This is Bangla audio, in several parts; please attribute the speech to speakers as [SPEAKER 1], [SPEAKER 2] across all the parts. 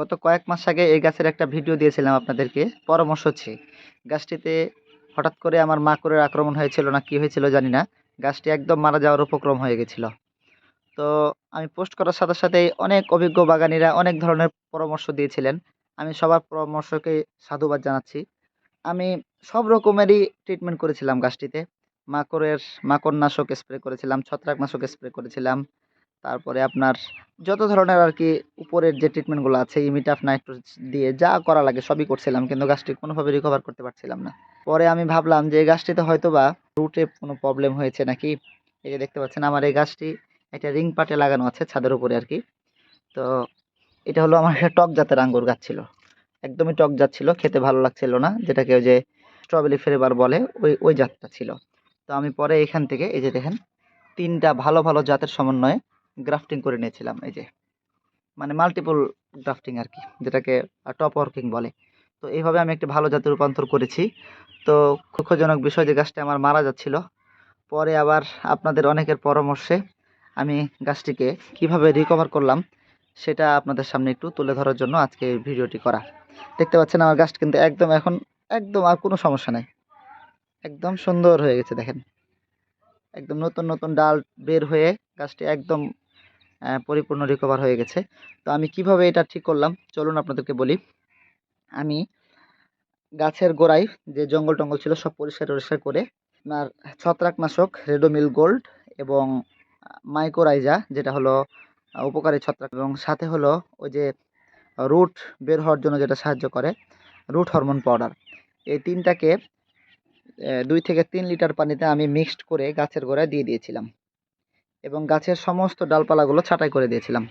[SPEAKER 1] গত কয়েক মাস আগে এই গাছের একটা ভিডিও দিয়েছিলাম আপনাদেরকে, পরামর্শ হচ্ছে। গাছটিতে হঠাৎ করে আমার মাকড়ের আক্রমণ হয়েছিল না কি হয়েছিল জানি না, গাছটি একদম মারা যাওয়ার উপক্রম হয়ে গেছিল। তো আমি পোস্ট করার সাথে সাথেই অনেক অভিজ্ঞ বাগানিরা অনেক ধরনের পরামর্শ দিয়েছিলেন। আমি সবার পরামর্শকে সাধুবাদ জানাচ্ছি। আমি সব রকমেরই ট্রিটমেন্ট করেছিলাম গাছটিতে। মাকড়ের মাকড়নাশক স্প্রে করেছিলাম, ছত্রাকনাশক স্প্রে করেছিলাম তারপরে আপনার যত ধরনের আর কি উপরের যে ট্রিটমেন্টগুলো আছে ইমিটাফ নাইট্রোজ দিয়ে যা করা লাগে সবই করছিলাম, কিন্তু গাছটি কোনোভাবে রিকভার করতে পারছিলাম না। পরে আমি ভাবলাম যে, এই গাছটিতে হয়তো বা রুটে কোনো প্রবলেম হয়েছে নাকি? এই যে দেখতে পাচ্ছেন, আমার এই গাছটি একটা রিং পাটে লাগানো আছে ছাদের উপরে আর কি তো এটা হলো আমার একটা টক জাতের আঙ্গুর গাছ ছিল। একদমই টক জাত ছিল, খেতে ভালো লাগছিল না, যেটাকে ওই যে স্ট্রবেরি ফ্লেভার বলে, ওই ওই জাতটা ছিল। তো আমি পরে এখান থেকে, এই যে দেখেন, তিনটা ভালো ভালো জাতের সমন্বয়ে গ্রাফটিং করে নিয়েছিলাম, এই যে। মানে মাল্টিপল গ্রাফটিং আর কি, যেটাকে টপ ওয়ার্কিং বলে। তো এইভাবে আমি একটি ভালো জাতের রূপান্তর করেছি। তো দুঃখজনক বিষয় যে গাছটা আমার মারা যাচ্ছিল। পরে আবার আপনাদের অনেকের পরামর্শে আমি গাছটিকে কীভাবে রিকভার করলাম, সেটা আপনাদের সামনে একটু তুলে ধরার জন্য আজকে ভিডিওটি করা। দেখতে পাচ্ছেন আমার গাছটা কিন্তু একদম এখন, একদম আর কোনো সমস্যা নাই। একদম সুন্দর হয়ে গেছে, দেখেন। একদম নতুন নতুন ডাল বের হয়ে গাছটি একদম পরিপূর্ণ রিকভার হয়ে গেছে। তো আমি কীভাবে এটা ঠিক করলাম? চলুন আপনাদেরকে বলি। আমি গাছের গোড়ায় যে জঙ্গল টঙ্গল ছিল সব পরিষ্কার টরিষ্কার করে আপনার ছত্রাকনাশক রেডোমিল গোল্ড এবং মাইকোরাইজা যেটা হলো উপকারী ছত্রাক, এবং সাথে হলো ওই যে রুট বের হওয়ার জন্য যেটা সাহায্য করে, রুট হরমোন পাউডার। এই তিনটাকে দুই থেকে তিন লিটার পানিতে আমি মিক্সড করে গাছের গোড়ায় দিয়ে দিয়েছিলাম। এবং গাছের সমস্ত ডালপালাগুলো ছাঁটাই করে দিয়েছিলাম।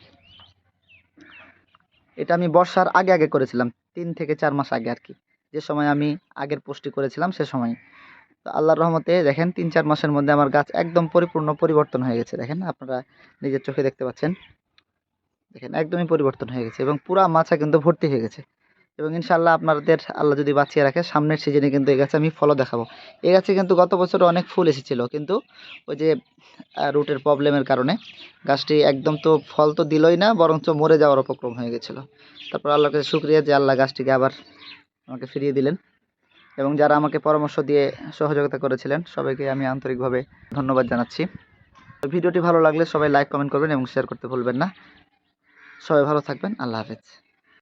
[SPEAKER 1] এটা আমি বর্ষার আগে আগে করেছিলাম, তিন থেকে চার মাস আগে আর কি। যে সময় আমি আগের পোস্টটি করেছিলাম, সে সময়। তো আল্লাহর রহমতে দেখেন, তিন চার মাসের মধ্যে আমার গাছ একদম পরিপূর্ণ পরিবর্তন হয়ে গেছে। দেখেন, আপনারা নিজের চোখে দেখতে পাচ্ছেন। দেখেন, একদমই পরিবর্তন হয়ে গেছে এবং পুরা মাছা কিন্তু ভর্তি হয়ে গেছে। এবং ইনশাল্লাহ আপনাদের আল্লাহ যদি বাঁচিয়ে রাখে, সামনের সিজনে কিন্তু এই গাছে আমি ফলও দেখাবো। এই গাছে কিন্তু গত বছর অনেক ফুল এসেছিল, কিন্তু ওই যে রুটের প্রবলেমের কারণে গাছটি একদম তো ফল তো দিলই না, বরঞ্চ মরে যাওয়ার উপক্রম হয়ে গেছিল। তারপর আল্লাহর কাছে শুক্রিয়া যে আল্লাহ গাছটিকে আবার আমাকে ফিরিয়ে দিলেন এবং যারা আমাকে পরামর্শ দিয়ে সহযোগিতা করেছিলেন, সবাইকে আমি আন্তরিকভাবে ধন্যবাদ জানাচ্ছি। ভিডিওটি ভালো লাগলে সবাই লাইক কমেন্ট করবেন এবং শেয়ার করতে ভুলবেন না। সবাই ভালো থাকবেন, আল্লাহ হাফেজ।